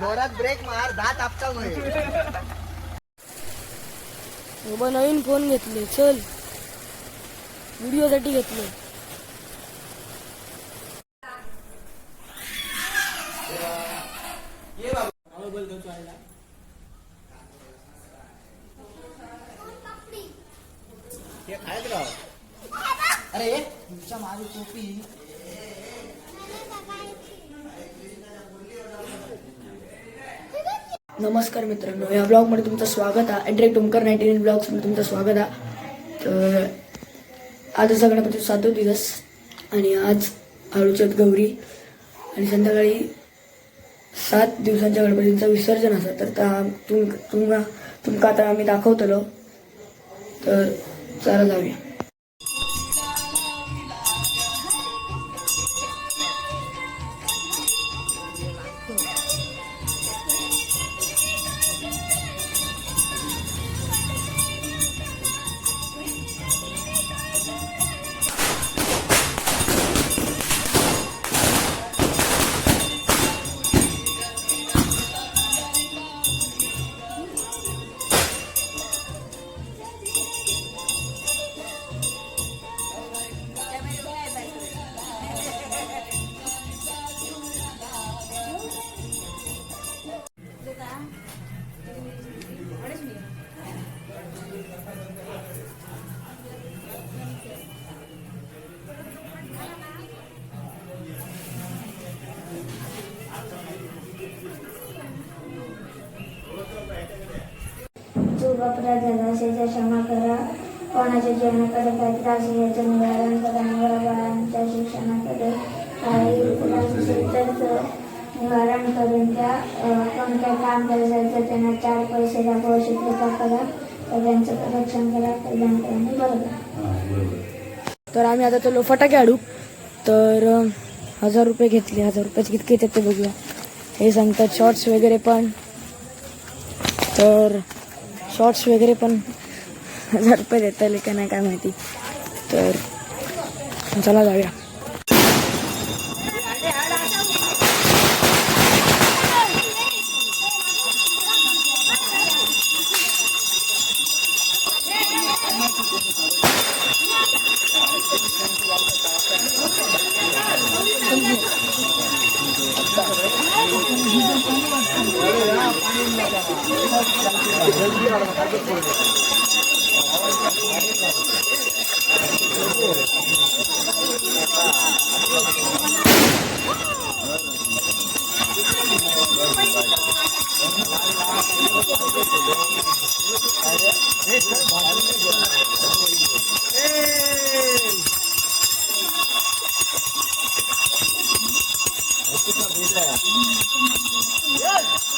जोरात ब्रेक मार दात बाबा नवीन फोन घेतले चल. व्हिडिओसाठी घेतले. हे अरे तुमच्या माझी टोपी. नमस्कार मित्रांनो या ब्लॉगमध्ये तुमचं स्वागत आहे. अँड्रेक टुमकर नाईन्टी नाईन ब्लॉग्समध्ये तुमचं स्वागत आहे. तर आज गणपती सातव दिवस आणि आज आळूच्यात गौरी आणि संध्याकाळी सात दिवसांच्या गणपतींचं विसर्जन असं. तर त्या तुम तुमका तुमका आता आम्ही दाखवतलो. तर चला जाऊया. अपराध झाला असेल क्षमा करा. कोणाच्या जीवनाकडे काही त्रास घ्यायचं निवारण करा मुला बाळांच्या शिक्षणाकडे काही त्रास असेल तर ते निवारण करून त्या अं, कोणतं काम करायचं तर त्यांना चार पैसे दाखवा अशी कृपा करा सगळ्यांचं रक्षण करा कल्याणकरांनी बरोबर. तर आम्ही आता चलो फटाके आडू. तर हजार रुपये घेतले हजार रुपयाचे कितके येतात ते बघूया. हे सांगतात शॉर्ट्स वगैरे पण. तर शॉर्ट्स वगैरे पण हजार रुपये देता का नाही काय माहिती. तर चला जाऊया. Yes!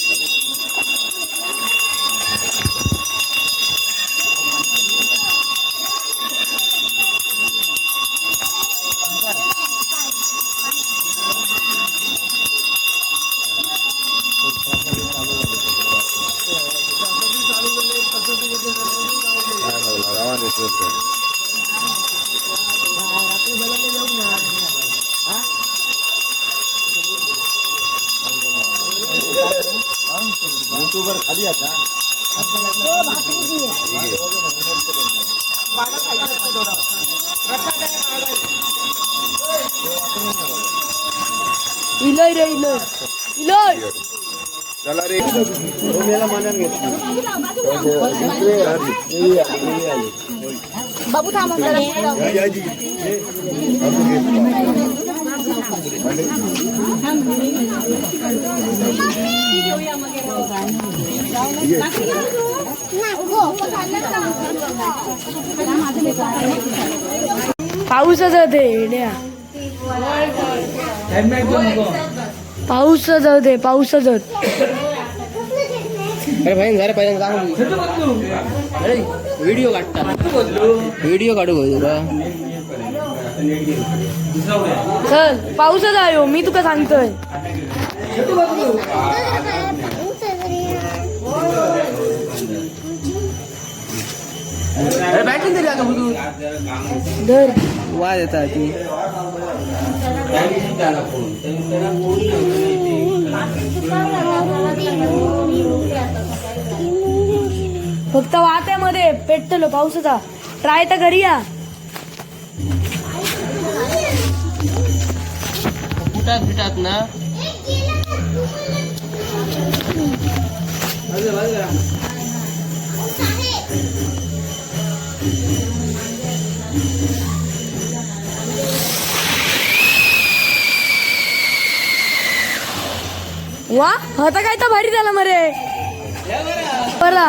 इलय रे इलय इलय चला रे रोमेला मानून घेतली बाबू थांब पाऊसच होते येड्या पाऊस जाऊ दे पाऊस जाऊ अरे बहीण झाले पाहिजे सांग अरे व्हिडिओ काढता व्हिडिओ काढू तुला. चल पाऊस आयो हो, मी तुका सांगतोय. धर. वा देता ती. फक्त वात्यामध्ये पेटतलो पावसाचा. ट्राय तर घरी या. फुटात फिटात ना. वा आता काय तर भारी झाला मरे. बरा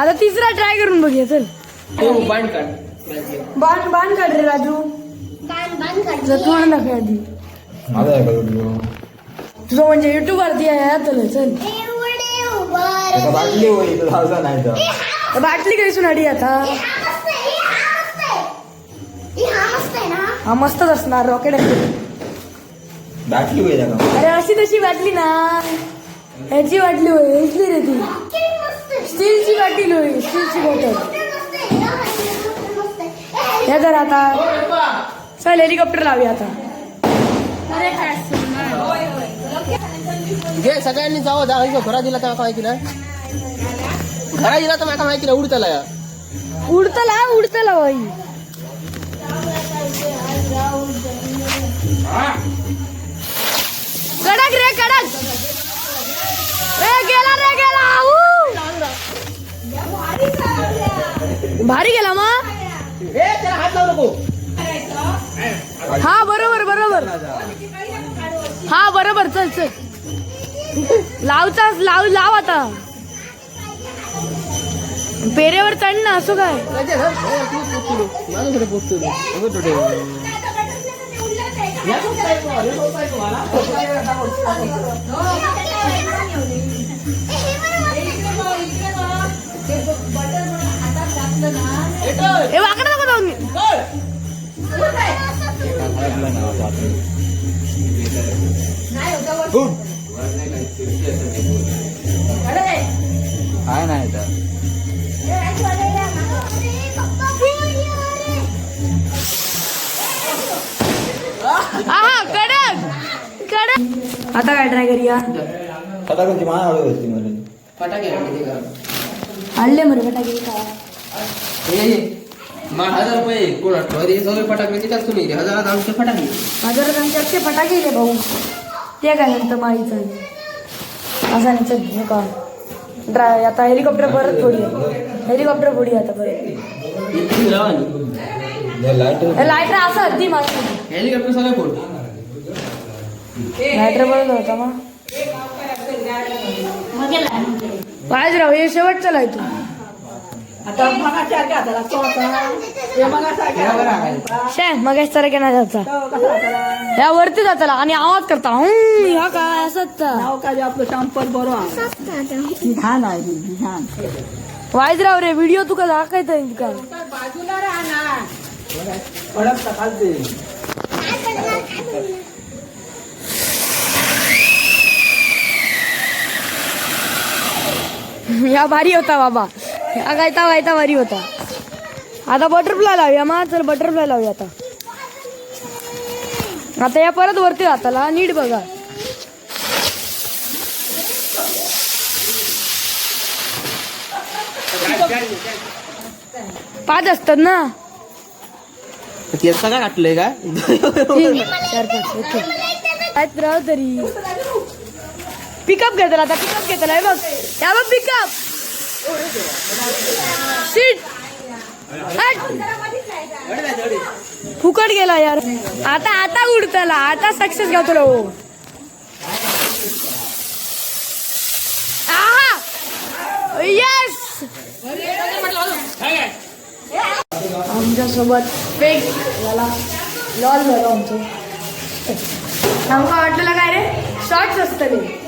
आता तिसरा ट्राय करून बघूया चल. तो बाण बाण काढ रे राजू. तुझं तोंड दाखव आधी. तुझं म्हणजे युट्यूब वरती आहे हा चल चल. बाटली कैसून आडी आता? हा मस्तच असणार रॉकेट बाटली होईल का अरे अशी तशी बाटली ना. ह्याची बाटली होय इथली रे ती. स्टीलची बाटली होय स्टीलची बॉटल हे जर आता. चल हेलिकॉप्टर लावूया आता. घे सगळ्यांनी जावं जा घरा दिला तर माहिती ना घरा दिला तर माका माहिती ना उडतला. या उडतला उडतला बाई. कडक रे कडक रे गेला रे गेला. आऊ. भारी गेला मग. हा बरोबर बरोबर. हा बरोबर. चल चल. लावतास लाव लाव आता. पेरेवर चढ ना असो काय? Ya tú sabes cómo, yo no sé cómo, ¿no? Porque yo no estamos. No, no, ఏ అక్కడ కూడా ఉంది గుడ్ ఆయన అయితే आता काय ट्राय करूया? फटाक्याची मान आवडत होती मला फटाके आणले का? आणले मरे फटाके. काय हे, हे. हजार रुपये कोण आठवत हे सगळे फटाके तिथंच तुम्ही. घ्या. हजारात आमचे फटाके. आमच्याकडचे फटाके रे भाऊ. ते काय नंतर माळीचं असं नाही चल हे का? ड्राय आता हेलिकॉप्टर परत फोडूया. हेलिकॉप्टर फोडूया आता परत. इथे लावा नी. लाइट लायटर असं हद्दी माझं हेलिकॉप्टर सगळे फोड. लायटर बरोबर होता मग. पाहिजे राव हे शेवटचा लाय तू. शे मग सारख्या नाही जायचा ह्या वरती जाताला आणि आवाज करता. हम्म, ह्या काय असंच वायजराव रे व्हिडिओ तुका दाखवायचा आहे तुका. या भारी होता बाबा. या गायता वायता भारी होता. आता बटरफ्लाय लावूया मा चल बटरफ्लाय लावूया आता. आता या परत वरती जाताला नीट बघा. पाच असतात ना? सगळं काटलंय का? चार पाच ओके. आहेत राव तरी. पिकअप घेतला आता पिकअप घेतला हे बघ. या बघ पिकअप सीट फुकट गेला यार. आता आता उडतला आता सक्सेस घातलो हो. येस आमच्यासोबत फेक झाला लॉल झालं आमचं. आमका वाटलेलं काय रे? शॉर्ट्स असतले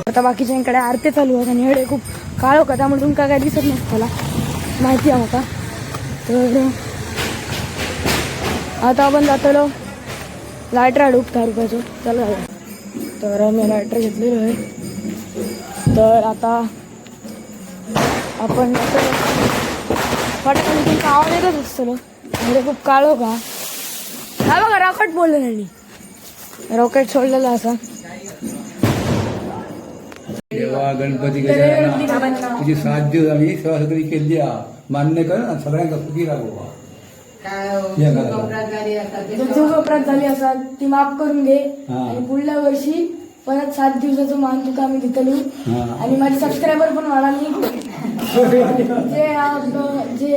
आता बाकीच्यांकडे आरती चालू आहेत आणि हेडे खूप काळ होता त्यामुळे तुमका काय दिसत नाही त्याला माहिती आहे का तर आता आपण जातलो लायटर हाडूक दहा रुपयाचो चला. तर मी लायटर घेतलेलं आहे. तर आता आपण फटकन तुमचा आवाज येतच असतो म्हणजे खूप काळो का बघा राखट बोललं नाही रॉकेट सोडलेला असा. देवा गणपती गजानना तुझी साथ दिवस आम्ही सेवा सगळी केली मान्य कर आणि सगळ्यांका सुखी राहू अपराध झाली असा ती. माफ करून घे. हा. आणि पुढल्या वर्षी परत सात दिवसाचं मान तुका आम्ही दितलू. आणि माझे सबस्क्रायबर पण वाढाली जे आप- जे जे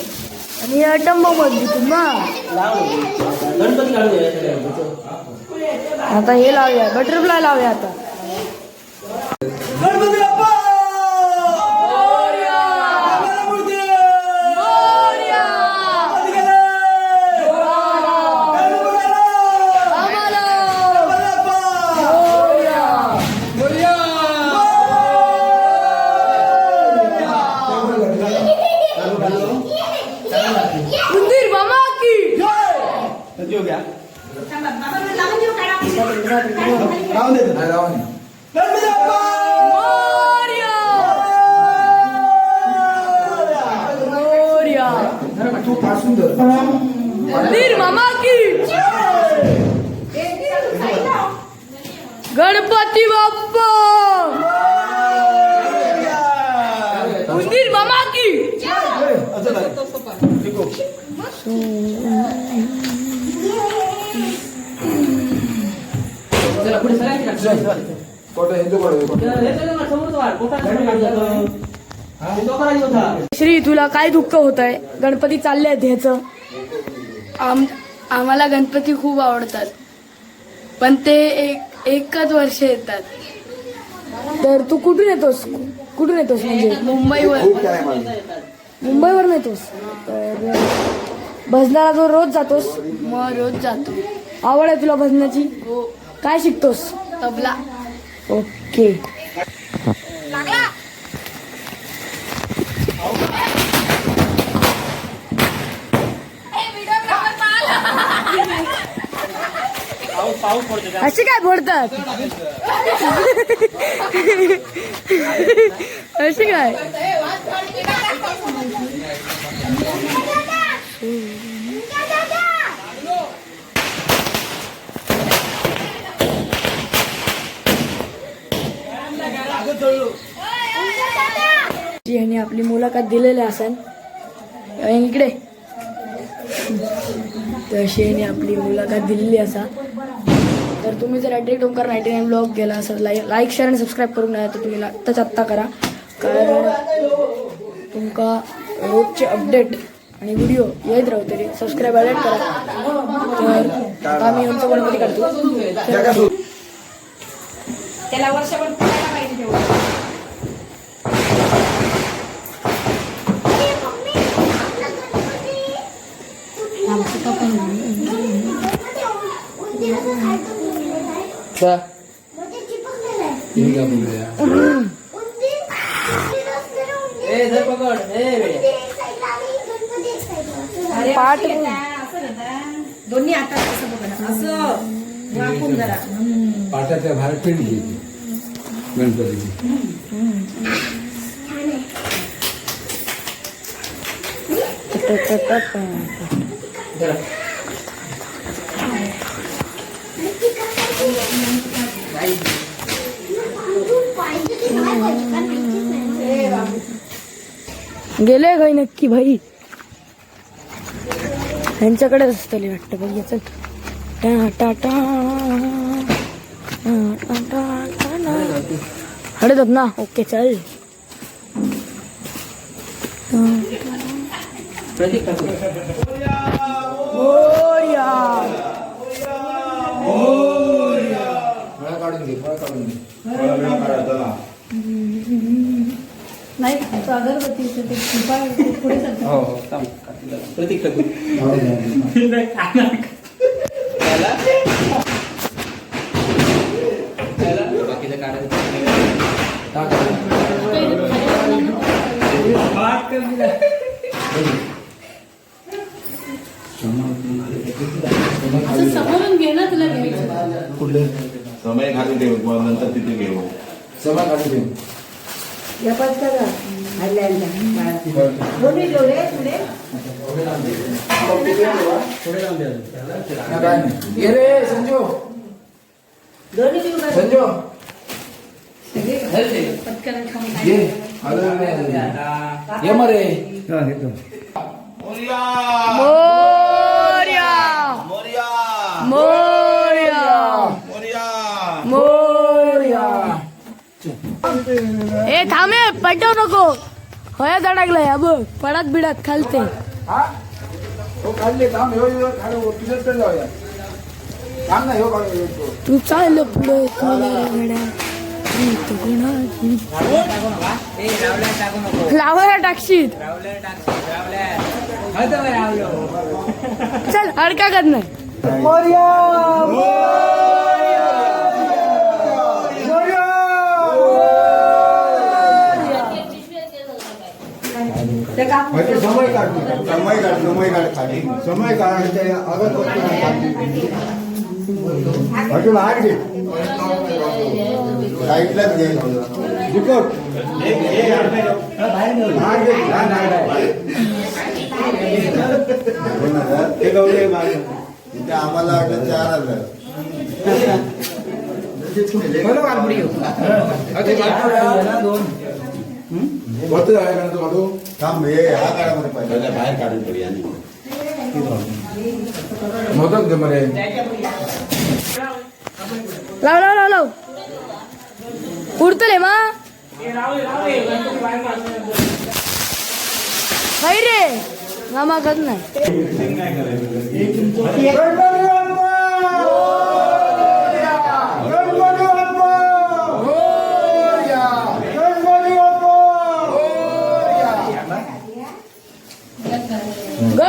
आणि अटंबमध्ये तुम्हा आता हे लावूया बटरफ्लाय लावूया आता. श्री तुला काय दुःख होत आहे गणपती चालले आहेत ह्याचं आम आम्हाला गणपती खूप आवडतात. पण ते एक एकच वर्ष येतात. तर तू कुठून येतोस? कुठून येतोस म्हणजे? मुंबईवर. मुंबईवर येतोस? तर भजनाला जो रोज जातोस? मग रोज जातो. आवड आहे तुला भजनाची? हो. काय शिकतोस? तबला. ओके. असे काय बोलतात? असे काय? जी यांनी आपली मुलाखत दिलेली असेल इकडे. तर यांनी आपली मुलाखत दिलेली असा. तर तुम्ही जर ॲड्रेक डोंकर नाईन्टी नाईन ब्लॉग गेला असेल लाईक लाईक शेअर आणि सबस्क्राईब करून नाही तर तुम्ही आत्ताच आत्ता करा. कारण तुमका रोजचे अपडेट आणि व्हिडिओ येत राहतले सबस्क्राईब अलर्ट करा. तर आम्ही आमचं गणपती काढतो. ठीक आहे बोलूया ए धर पकड ए वेड्या. पाठ दोन्ही आता असं बघा असं वाकून जरा पाटाच्या बाहेर पिंड घ्यायची गणपतीची गेले काही नक्की भाई. यांच्याकडेच असतले वाटतं बघ चल. टा टा टा टा टा टा टा. हळद ना? ओके चल. फळं काढून घे. फळं नाही. तो अगरबत्तीचं ते कृपा पुढे चालतं. हो हो थांब. प्रतीक सभा काढून घे या पाच करा हल्ल्या हल्ल्या दोन्ही जोडे पुढे ना काय नाही ये रे संजू दोन्ही देऊ का? संजू पटकन खाऊन ये आलो रे. ये मग रे मोर्या मोर्या ए थांबे पटव नको. होया धडकला या बघ पडत बिडत खालते. हा? हो थांब तुझ्याच जाऊया. थांब ना तो. चाल पुढे. लावायला टाकशीत. चल अडका करत काम समय काढ समय काढ समय काढ खाली. समय काढायच्या अगरबत्ती अजून आठ घे. साईडलाच घे. आठ घे. दोन हजार. ते गवले. इथे आम्हाला वाटत चार हजार. जाऊया का ना तू काढू थांब हे हा काढामध्ये पाहिजे पहिल्या बाहेर काढून ठेवूया आणि मोदक दे मरे लाव लाव लाव लाव उडतले मा हाय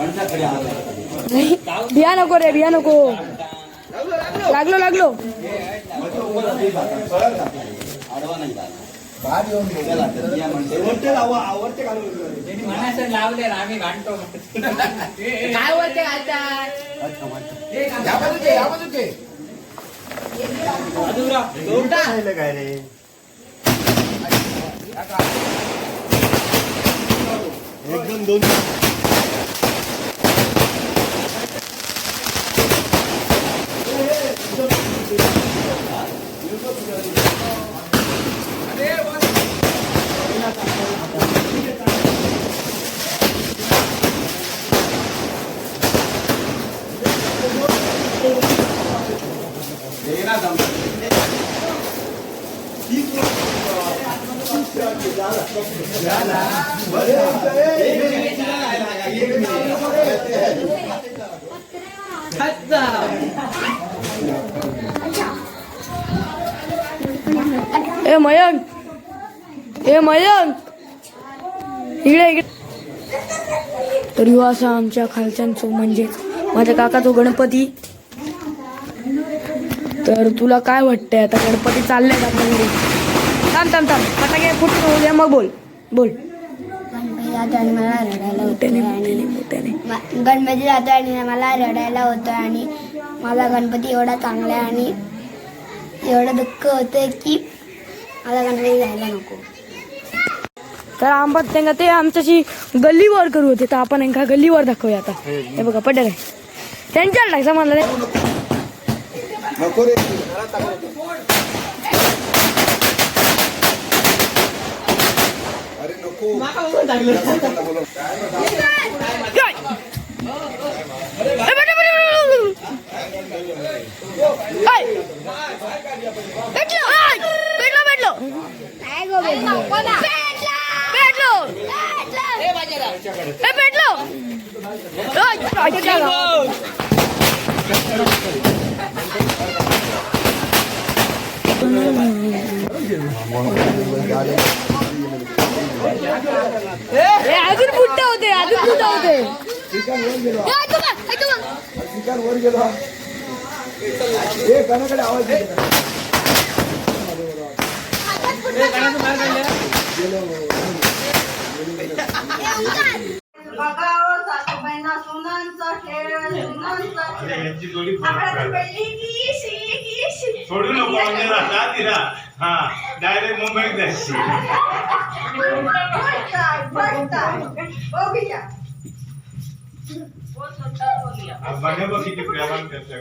नाही बिया नको रे बिया नको. लागलो लागलो. काय घालतात काय रे? एकदम दोन. 갔다. ए मयंक. ए मयंक. इकडे इकडे. तर ह्यो असा आमच्या खालच्यांचो म्हणजेच माझ्या काकाचो गणपती. तर तुला काय वाटतंय आता गणपती चालले घरी थांब थांब थांब. फटाके फुटून होऊ द्या मग बोल. बोल. गणपती जातो आणि मला रडायला होतं आणि म- गणपती जातो आणि मला रडायला होतं आणि माझा गणपती एवढा चांगला आणि एवढं दुःख होतं की मला गणपती जायला नको. तर आंबा त्यांना ते आमच्याशी गल्लीवर करू होते तर आपण यांना गल्लीवर दाखवूया आता. हे बघा पटेल त्यांच्या टाकसा म्हणलं रे. नको रे अरे नको काय? ए, पटेल, पटेल, पटेल, पटेल. काय? भेटलो आय! भेटलो भेटलो भेटलो ए, भेटलो आय, अच्छा गावात. ए, अजून बुट्टा होते अजून बुट्टा होते ए, ऐकू का? ऐकू का? शिकार वर गेलो ए कानाकडे आवाज सोडू नको म्हणजे राहता तिला. हा डायरेक्ट मुंबईत जायची. बघा बघ किती प्रेमान त्याच्या